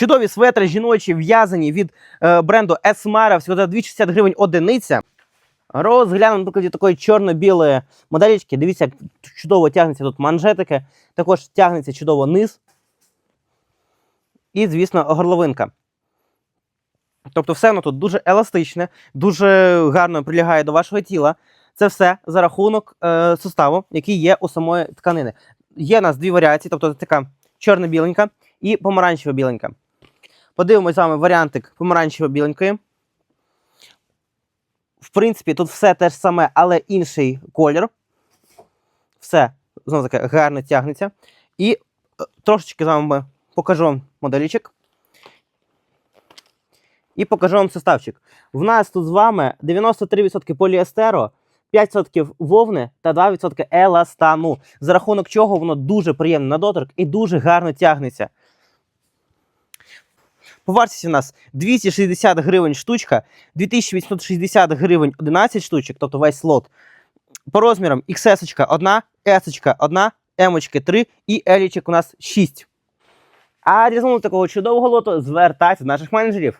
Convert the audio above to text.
Чудові светри жіночі в'язані від е, бренду Esmara, всього за 260 гривень одиниця. Розглянемо на прикладі такої чорно-білої моделічки. Дивіться, як чудово тягнеться тут манжетики, також тягнеться чудово низ. І, звісно, горловинка. Тобто, все воно тут дуже еластичне, дуже гарно прилягає до вашого тіла. Це все за рахунок е, суставу, який є у самої тканини. Є у нас дві варіації, тобто така чорно-біленька і помаранчево-біленька. Подивимось з вами варіантик помаранчево-біленької. В принципі, тут все те ж саме, але інший колір. Все, знову таки, гарно тягнеться. І е, трошечки з вами покажу вам моделічок. І покажу вам составчик. В нас тут з вами 93% поліестеру, 5% вовни та 2% еластану. За рахунок чого воно дуже приємне на доторк і дуже гарно тягнеться. По вартості у нас 260 гривень штучка, 2860 гривень 11 штучок, тобто весь слот. По розмірам XS 1, S 1, M 3 і L у нас 6. А для такого чудового лоту звертайтеся до наших менеджерів.